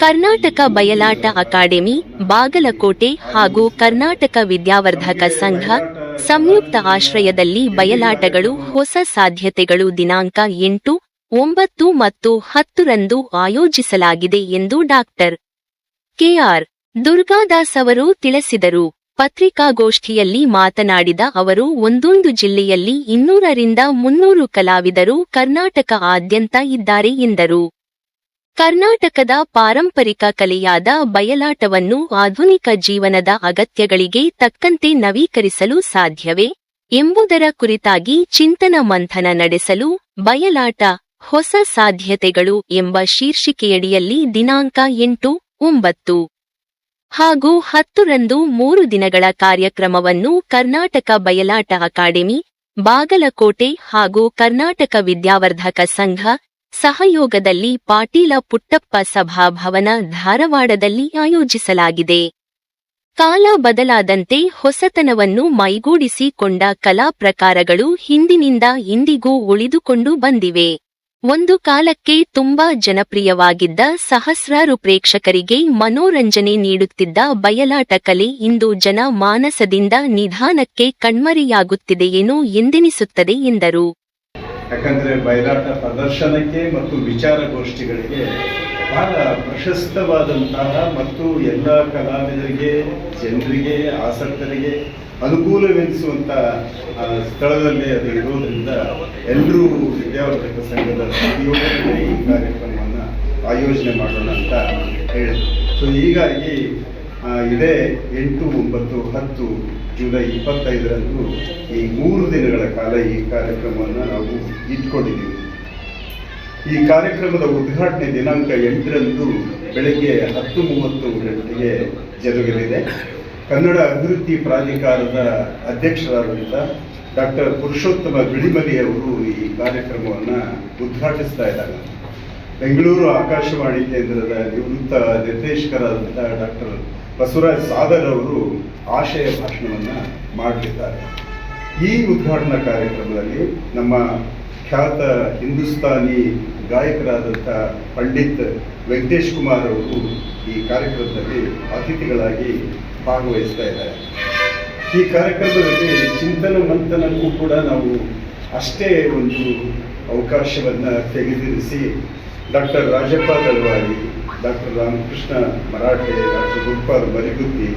ಕರ್ನಾಟಕ ಬಯಲಾಟ academy, Bagalkot ಹಾಗೂ ಕರ್ನಾಟಕ ವಿದ್ಯಾವರ್ಧಕ ಸಂಘ ಸಂಯುಕ್ತ ಆಶ್ರಯದಲ್ಲಿ ಬಯಲಾಟಗಳು ಹೊಸ ಸಾಧ್ಯತೆಗಳು ದಿನಾಂಕ ಎಂಟು, ಒಂಬತ್ತು ಮತ್ತು ಹತ್ತರಂದು ಆಯೋಜಿಸಲಾಗಿದೆ ಎಂದು ಡಾಕ್ಟರ್ ಕೆಆರ್ ದುರ್ಗಾದಾಸ್ ಅವರು ತಿಳಿಸಿದರು. ಪತ್ರಿಕಾಗೋಷ್ಠಿಯಲ್ಲಿ ಮಾತನಾಡಿದ ಅವರು, ಒಂದೊಂದು ಜಿಲ್ಲೆಯಲ್ಲಿ ಇನ್ನೂರರಿಂದ ಮುನ್ನೂರು ಕಲಾವಿದರು ಕರ್ನಾಟಕ ಆದ್ಯಂತ ಇದ್ದಾರೆ ಎಂದರು. ಕರ್ನಾಟಕದ ಪಾರಂಪರಿಕ ಕಲೆಯಾದ ಬಯಲಾಟವನ್ನು ಆಧುನಿಕ ಜೀವನದ ಅಗತ್ಯಗಳಿಗೆ ತಕ್ಕಂತೆ ನವೀಕರಿಸಲು ಸಾಧ್ಯವೇ ಎಂಬುದರ ಕುರಿತಾಗಿ ಚಿಂತನ ಮಂಥನ ನಡೆಸಲು ಬಯಲಾಟ ಹೊಸ ಸಾಧ್ಯತೆಗಳು ಎಂಬ ಶೀರ್ಷಿಕೆಯಡಿಯಲ್ಲಿ ದಿನಾಂಕ ಎಂಟು, ಒಂಬತ್ತು. ಹಾಗೂ ಹತ್ತರಂದು ಮೂರು ದಿನಗಳ ಕಾರ್ಯಕ್ರಮವನ್ನು ಕರ್ನಾಟಕ ಬಯಲಾಟ ಅಕಾಡೆಮಿ, ಬಾಗಲಕೋಟೆ ಹಾಗೂ ಕರ್ನಾಟಕ ವಿದ್ಯಾವರ್ಧಕ ಸಂಘ ಸಹಯೋಗದಲ್ಲಿ ಪಾಟೀಲ ಪುಟ್ಟಪ್ಪ ಸಭಾಭವನ ಧಾರವಾಡದಲ್ಲಿ ಆಯೋಜಿಸಲಾಗಿದೆ. ಕಾಲ ಬದಲಾದಂತೆ ಹೊಸತನವನ್ನು ಮೈಗೂಡಿಸಿಕೊಂಡ ಕಲಾ ಪ್ರಕಾರಗಳು ಹಿಂದಿನಿಂದ ಇಂದಿಗೂ ಉಳಿದುಕೊಂಡು ಬಂದಿವೆ. ಒಂದು ಕಾಲಕ್ಕೆ ತುಂಬಾ ಜನಪ್ರಿಯವಾಗಿದ್ದ ಸಹಸ್ರಾರು ಪ್ರೇಕ್ಷಕರಿಗೆ ಮನೋರಂಜನೆ ನೀಡುತ್ತಿದ್ದ ಬಯಲಾಟ ಕಲೆ ಇಂದು ಜನ ಮಾನಸದಿಂದ ನಿಧಾನಕ್ಕೆ ಕಣ್ಮರೆಯಾಗುತ್ತಿದೆಯೇನೋ ಎಂದೆನಿಸುತ್ತದೆ ಎಂದರು. ಯಾಕಂದ್ರೆ ಬಯಲಾಟ ಪ್ರದರ್ಶನಕ್ಕೆ ಮತ್ತು ವಿಚಾರಗೋಷ್ಠಿಗಳಿಗೆ ಬಹಳ ಪ್ರಶಸ್ತವಾದಂತಹ ಮತ್ತು ಎಲ್ಲ ಕಲಾವಿದರಿಗೆ, ಜನರಿಗೆ, ಆಸಕ್ತರಿಗೆ ಅನುಕೂಲವೆನಿಸುವಂಥ ಸ್ಥಳದಲ್ಲಿ ಅದು ಇರೋದ್ರಿಂದ ಎಲ್ಲರೂ ವಿದ್ಯಾವರ್ಧಕ ಸಂಘದ ಸಹಯೋಗದಲ್ಲಿ ಈ ಕಾರ್ಯಕ್ರಮವನ್ನು ಆಯೋಜನೆ ಮಾಡೋಣ ಅಂತ ಹೇಳಿದರು. ಸೊ ಹೀಗಾಗಿ ಇದೇ ಎಂಟು, ಒಂಬತ್ತು, ಹತ್ತು ಜುಲೈ ಇಪ್ಪತ್ತೈದರಂದು ಈ ಮೂರು ದಿನಗಳ ಕಾಲ ಈ ಕಾರ್ಯಕ್ರಮವನ್ನು ನಾವು ಇಟ್ಕೊಂಡಿದ್ದೀವಿ. ಈ ಕಾರ್ಯಕ್ರಮದ ಉದ್ಘಾಟನೆ ದಿನಾಂಕ ಎಂಟರಂದು ಬೆಳಗ್ಗೆ ಹತ್ತು ಮೂವತ್ತು ಗಂಟೆಗೆ ಜರುಗಲಿದೆ. ಕನ್ನಡ ಅಭಿವೃದ್ಧಿ ಪ್ರಾಧಿಕಾರದ ಅಧ್ಯಕ್ಷರಾದಂಥ ಡಾಕ್ಟರ್ ಪುರುಷೋತ್ತಮ ಬಿಳಿಮಲಿ ಅವರು ಈ ಕಾರ್ಯಕ್ರಮವನ್ನು ಉದ್ಘಾಟಿಸ್ತಾ ಇದ್ದಾರೆ. ಬೆಂಗಳೂರು ಆಕಾಶವಾಣಿ ಕೇಂದ್ರದ ನಿವೃತ್ತ ನಿರ್ದೇಶಕರಾದಂಥ ಡಾಕ್ಟರ್ ಬಸವರಾಜ್ ಸಾದರ್ ಅವರು ಆಶಯ ಭಾಷಣವನ್ನು ಮಾಡಲಿದ್ದಾರೆ. ಈ ಉದ್ಘಾಟನಾ ಕಾರ್ಯಕ್ರಮದಲ್ಲಿ ನಮ್ಮ ಖ್ಯಾತ ಹಿಂದೂಸ್ತಾನಿ ಗಾಯಕರಾದಂಥ ಪಂಡಿತ್ ವೆಂಕಟೇಶ್ ಕುಮಾರ್ ಅವರು ಈ ಕಾರ್ಯಕ್ರಮದಲ್ಲಿ ಅತಿಥಿಗಳಾಗಿ ಭಾಗವಹಿಸ್ತಾ ಇದ್ದಾರೆ. ಈ ಕಾರ್ಯಕ್ರಮದಲ್ಲಿ ಚಿಂತನ ಮಂಥನಕ್ಕೂ ಕೂಡ ನಾವು ಅಷ್ಟೇ ಒಂದು ಅವಕಾಶವನ್ನು ತೆಗೆದಿರಿಸಿ doctor Rajappa Dalavayi doctor Ramakrishna Marathe doctor Gopal Mariguthi,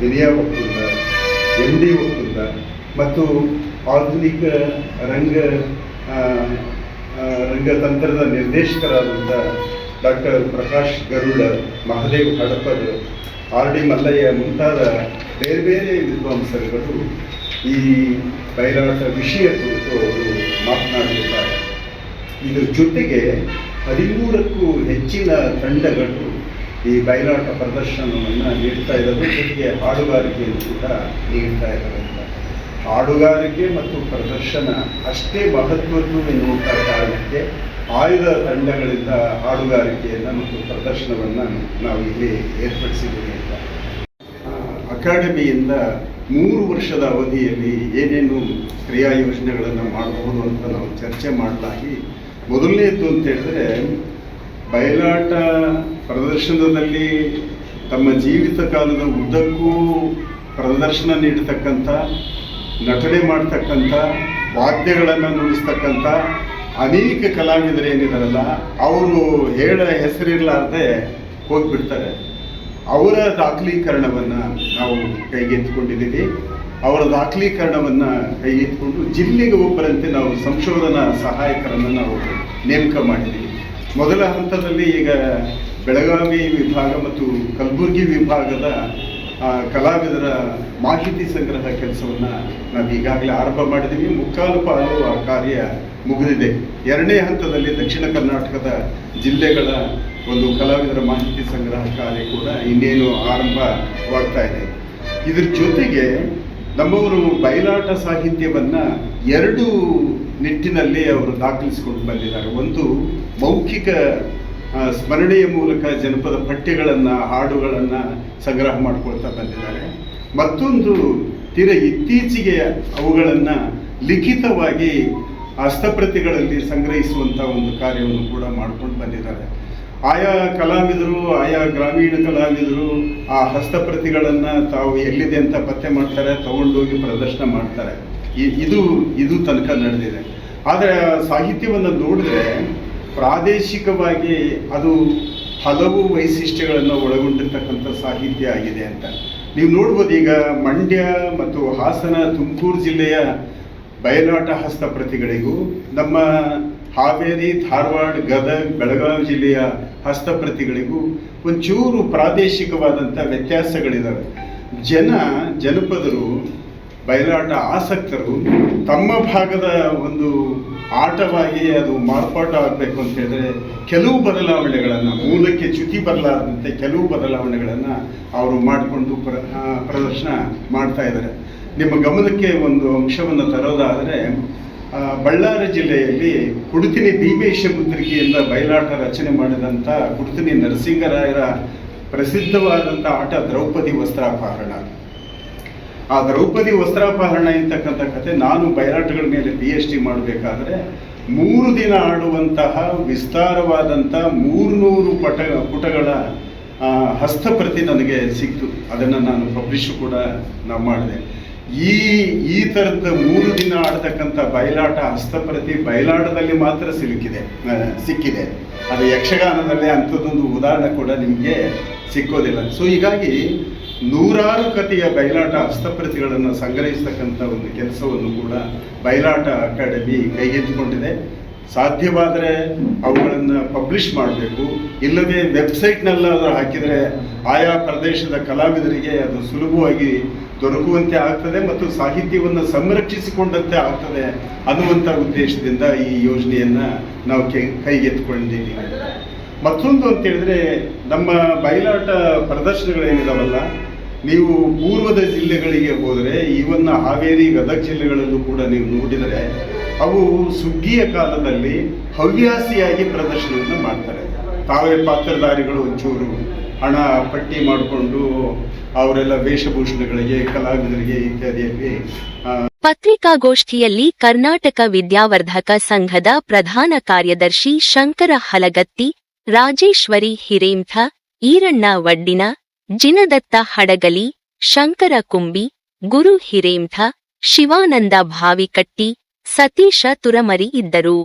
ದಿನಿಯಾ Okkunda M D Okkunda ಮತ್ತು ಆಧುನಿಕ ರಂಗ ರಂಗತಂತ್ರದ ನಿರ್ದೇಶಕರಾದಂಥ doctor Prakash Garuda, Mahadev Hadapad R D Mallaiah ಮುಂತಾದ ಬೇರೆ ಬೇರೆ ವಿದ್ವಾಂಸರುಗಳು ಈ ಬಯಲಾಟ ವಿಷಯ ಕುರಿತು ಅವರು ಮಾತನಾಡಲಿದ್ದಾರೆ ಇದರ ಜೊತೆಗೆ ಹದಿಮೂರಕ್ಕೂ ಹೆಚ್ಚಿನ ತಂಡಗಳು ಈ ಬಯಲಾಟ ಪ್ರದರ್ಶನವನ್ನು ನೀಡ್ತಾ ಇದ್ದಾರೆ ಜೊತೆಗೆ ಹಾಡುಗಾರಿಕೆಯನ್ನು ಕೂಡ ನೀಡ್ತಾ ಇದ್ದಾರೆ. ಹಾಡುಗಾರಿಕೆ ಮತ್ತು ಪ್ರದರ್ಶನ ಅಷ್ಟೇ ಮಹತ್ವದ್ದು ಎನ್ನುವಂಥ ಕಾರಣಕ್ಕೆ ಆಯುಧ ತಂಡಗಳಿಂದ ಹಾಡುಗಾರಿಕೆಯನ್ನು ಮತ್ತು ಪ್ರದರ್ಶನವನ್ನು ನಾವು ಇಲ್ಲಿ ಏರ್ಪಡಿಸಿದ್ದೀವಿ ಅಂತ. ಅಕಾಡೆಮಿಯಿಂದ ಮೂರು ವರ್ಷದ ಅವಧಿಯಲ್ಲಿ ಏನೇನು ಕ್ರಿಯಾ ಯೋಜನೆಗಳನ್ನು ಮಾಡಬಹುದು ಅಂತ ನಾವು ಚರ್ಚೆ ಮಾಡಲಾಗಿ ಮೊದಲನೇದ್ದು ಅಂತ ಹೇಳಿದ್ರೆ, ಬಯಲಾಟ ಪ್ರದರ್ಶನದಲ್ಲಿ ತಮ್ಮ ಜೀವಿತ ಕಾಲದ ಉದ್ದಕ್ಕೂ ಪ್ರದರ್ಶನ ನೀಡತಕ್ಕಂಥ, ನಟನೆ ಮಾಡ್ತಕ್ಕಂಥ, ವಾದ್ಯಗಳನ್ನು ನುಡಿಸ್ತಕ್ಕಂಥ ಅನೇಕ ಕಲಾವಿದರು ಏನಿದಾರಲ್ಲ ಅವರು ಹೇಳ ಹೆಸರಿರಲಾರ್ದೆ ಹೋಗ್ಬಿಡ್ತಾರೆ. ಅವರ ದಾಖಲೀಕರಣವನ್ನು ನಾವು ಕೈಗೆತ್ತಿಕೊಂಡಿದ್ದೀವಿ. ಅವರ ದಾಖಲೀಕರಣವನ್ನು ಕೈಗೆತ್ತಿಕೊಂಡು ಜಿಲ್ಲೆಗೆ ಒಬ್ಬರಂತೆ ನಾವು ಸಂಶೋಧನಾ ಸಹಾಯಕರನ್ನು ನಾವು ನೇಮಕ ಮಾಡಿದ್ದೀವಿ ಮೊದಲ ಹಂತದಲ್ಲಿ ಈಗ ಬೆಳಗಾವಿ ವಿಭಾಗ ಮತ್ತು ಕಲಬುರಗಿ ವಿಭಾಗದ ಕಲಾವಿದರ ಮಾಹಿತಿ ಸಂಗ್ರಹ ಕೆಲಸವನ್ನು ನಾವು ಈಗಾಗಲೇ ಆರಂಭ ಮಾಡಿದ್ದೀವಿ ಮುಕ್ಕಾಲು ಪಾಲು ಆ ಕಾರ್ಯ ಮುಗಿದಿದೆ. ಎರಡನೇ ಹಂತದಲ್ಲಿ ದಕ್ಷಿಣ ಕರ್ನಾಟಕದ ಜಿಲ್ಲೆಗಳ ಒಂದು ಕಲಾವಿದರ ಮಾಹಿತಿ ಸಂಗ್ರಹ ಕಾರ್ಯ ಕೂಡ ಇನ್ನೇನು ಆರಂಭವಾಗ್ತಾ ಇದೆ. ಇದ್ರ ಜೊತೆಗೆ ನಮ್ಮವರು ಬಯಲಾಟ ಸಾಹಿತ್ಯವನ್ನ ಎರಡು ನಿಟ್ಟಿನಲ್ಲಿ ಅವರು ದಾಖಲಿಸಿಕೊಂಡು ಬಂದಿದ್ದಾರೆ. ಒಂದು ಮೌಖಿಕ ಸ್ಮರಣೆಯ ಮೂಲಕ ಜನಪದ ಪಠ್ಯಗಳನ್ನು, ಹಾಡುಗಳನ್ನು ಸಂಗ್ರಹ ಮಾಡಿಕೊಳ್ತಾ ಬಂದಿದ್ದಾರೆ. ಮತ್ತೊಂದು ತೀರ ಇತ್ತೀಚೆಗೆ ಅವುಗಳನ್ನು ಲಿಖಿತವಾಗಿ ಹಸ್ತಪ್ರತಿಗಳಲ್ಲಿ ಸಂಗ್ರಹಿಸುವಂಥ ಒಂದು ಕಾರ್ಯವನ್ನು ಕೂಡ ಮಾಡ್ಕೊಂಡು ಬಂದಿದ್ದಾರೆ. ಆಯಾ ಕಲಾವಿದರು, ಆಯಾ ಗ್ರಾಮೀಣ ಕಲಾವಿದರು ಆ ಹಸ್ತಪ್ರತಿಗಳನ್ನು ತಾವು ಎಲ್ಲಿದೆ ಅಂತ ಪತ್ತೆ ಮಾಡ್ತಾರೆ, ತಗೊಂಡೋಗಿ ಪ್ರದರ್ಶನ ಮಾಡ್ತಾರೆ. ಇದು ಇದು ತನಕ ನಡೆದಿದೆ. ಆದರೆ ಸಾಹಿತ್ಯವನ್ನು ನೋಡಿದ್ರೆ ಪ್ರಾದೇಶಿಕವಾಗಿ ಅದು ಹಲವು ವೈಶಿಷ್ಟ್ಯಗಳನ್ನು ಒಳಗೊಂಡಿರ್ತಕ್ಕಂಥ ಸಾಹಿತ್ಯ ಆಗಿದೆ ಅಂತ. ನೀವು ನೋಡ್ಬೋದು ಈಗ ಮಂಡ್ಯ ಮತ್ತು ಹಾಸನ ತುಮಕೂರು ಜಿಲ್ಲೆಯ ಬಯಲಾಟ ಹಸ್ತಪ್ರತಿಗಳಿಗೂ ನಮ್ಮ ಹಾವೇರಿ, ಧಾರವಾಡ, ಗದಗ, ಬೆಳಗಾವಿ ಜಿಲ್ಲೆಯ ಹಸ್ತಪ್ರತಿಗಳಿಗೂ ಒಂಚೂರು ಪ್ರಾದೇಶಿಕವಾದಂಥ ವ್ಯತ್ಯಾಸಗಳಿದ್ದಾವೆ ಜನ, ಜನಪದರು, ಬಯಲಾಟ ಆಸಕ್ತರು ತಮ್ಮ ಭಾಗದ ಒಂದು ಆಟವಾಗಿ ಅದು ಮಾರ್ಪಾಟು ಆಗಬೇಕು ಅಂತ ಹೇಳಿದ್ರೆ ಕೆಲವು ಬದಲಾವಣೆಗಳನ್ನು, ಮೂಲಕ್ಕೆ ಚ್ಯುತಿ ಬರಲಾರದಂತೆ ಕೆಲವು ಬದಲಾವಣೆಗಳನ್ನು ಅವರು ಮಾಡಿಕೊಂಡು ಪ್ರ ಪ್ರದರ್ಶನ ಮಾಡ್ತಾ ಇದ್ದಾರೆ. ನಿಮ್ಮ ಗಮನಕ್ಕೆ ಒಂದು ಅಂಶವನ್ನು ತರೋದಾದರೆ ಬಳ್ಳಾರಿ ಜಿಲ್ಲೆಯಲ್ಲಿ ಕುಡುತಿನಿ ಭೀಮೇಶ ಮುದ್ರಿಕೆಯಿಂದ ಬಯಲಾಟ ರಚನೆ ಮಾಡಿದಂಥ ಕುಡುತಿನಿ ನರಸಿಂಗರಾಯರ ಪ್ರಸಿದ್ಧವಾದಂಥ ಆಟ ದ್ರೌಪದಿ ವಸ್ತ್ರಾಪಹರಣ. ಆ ದ್ರೌಪದಿ ವಸ್ತ್ರಾಪಹರಣ ಅಂತಕ್ಕಂಥ ಕತೆ ನಾನು ಬಯಲಾಟಗಳ ಮೇಲೆ ಪಿ ಎಚ್ ಡಿ ಮಾಡಬೇಕಾದ್ರೆ ಮೂರು ದಿನ ಆಡುವಂತಹ ವಿಸ್ತಾರವಾದಂಥ ಮೂರ್ನೂರು ಪಟ, ಪುಟಗಳ ಹಸ್ತಪ್ರತಿ ನನಗೆ ಸಿಕ್ತು. ಅದನ್ನು ನಾನು ಪಬ್ಲಿಷ್ ಕೂಡ ನಾವು ಮಾಡಿದೆ. ಈ ಈ ಥರದ ಮೂರು ದಿನ ಆಡ್ತಕ್ಕಂಥ ಬಯಲಾಟ, ಹಸ್ತಪ್ರತಿ ಬಯಲಾಟದಲ್ಲಿ ಮಾತ್ರ ಸಿಲುಕಿದೆ ಸಿಕ್ಕಿದೆ. ಅದು ಯಕ್ಷಗಾನದಲ್ಲಿ ಅಂಥದ್ದೊಂದು ಉದಾಹರಣೆ ಕೂಡ ನಿಮಗೆ ಸಿಕ್ಕೋದಿಲ್ಲ. ಸೊ ಹೀಗಾಗಿ ನೂರಾರು ಕಥೆಯ ಬಯಲಾಟ, ಹಸ್ತಪ್ರತಿಗಳನ್ನು ಸಂಗ್ರಹಿಸ್ತಕ್ಕಂಥ ಒಂದು ಕೆಲಸವನ್ನು ಕೂಡ ಬಯಲಾಟ ಅಕಾಡೆಮಿ ಕೈಗೆತ್ತಿಕೊಂಡಿದೆ. ಸಾಧ್ಯವಾದರೆ ಅವುಗಳನ್ನು ಪಬ್ಲಿಷ್ ಮಾಡಬೇಕು. ಇಲ್ಲದೆ ವೆಬ್ಸೈಟ್ನಲ್ಲಾದರೂ ಹಾಕಿದರೆ ಆಯಾ ಪ್ರದೇಶದ ಕಲಾವಿದರಿಗೆ ಅದು ಸುಲಭವಾಗಿ ದೊರಕುವಂತೆ ಆಗ್ತದೆ ಮತ್ತು ಸಾಹಿತ್ಯವನ್ನು ಸಂರಕ್ಷಿಸಿಕೊಂಡಂತೆ ಆಗ್ತದೆ ಅನ್ನುವಂಥ ಉದ್ದೇಶದಿಂದ ಈ ಯೋಜನೆಯನ್ನು ನಾವು ಕೈ, ಕೈಗೆತ್ತಿಕೊಂಡಿದ್ದೀವಿ. ಮತ್ತೊಂದು ಅಂತ ಹೇಳಿದ್ರೆ ನಮ್ಮ ಬಯಲಾಟ ಪ್ರದರ್ಶನಗಳೇನಿದಾವಲ್ಲ, ನೀವು ಪೂರ್ವದ ಜಿಲ್ಲೆಗಳಿಗೆ ಹೋದರೆ ಈವನ್ನ ಹಾವೇರಿ ಗದಗ ಜಿಲ್ಲೆಗಳಲ್ಲೂ ಕೂಡ ನೀವು ನೋಡಿದರೆ ಅವು ಸುಗ್ಗಿಯ ಕಾಲದಲ್ಲಿ ಹವ್ಯಾಸಿಯಾಗಿ ಪ್ರದರ್ಶನವನ್ನು ಮಾಡ್ತಾರೆ. ತಾವೇ ಪಾತ್ರಧಾರಿಗಳು ಒಂಚೂರು ಹಣ ಪಟ್ಟಿ ಮಾಡಿಕೊಂಡು ಅವರೆಲ್ಲ ವೇಷಭೂಷಣಗಳಿಗೆ, ಕಲಾವಿದರಿಗೆ ಇತ್ಯಾದಿಯಲ್ಲಿ ಪತ್ರಿಕಾಗೋಷ್ಠಿಯಲ್ಲಿ ಕರ್ನಾಟಕ ವಿದ್ಯಾವರ್ಧಕ ಸಂಘದ ಪ್ರಧಾನ ಕಾರ್ಯದರ್ಶಿ ಶಂಕರ ಹಲಗತ್ತಿ, ರಾಜೇಶ್ವರಿ ಹಿರೇಂಥ ಈರಣ್ಣ ವಡ್ಡಿನ, ಜಿನದತ್ತ ಹಡಗಲಿ, ಶಂಕರ ಕುಂಬಿ, ಗುರು ಹಿರೇಂಥ ಶಿವಾನಂದ ಭಾವಿಕಟ್ಟಿ ಸತೀಶ ತುರಮರಿ ಇದ್ದರು.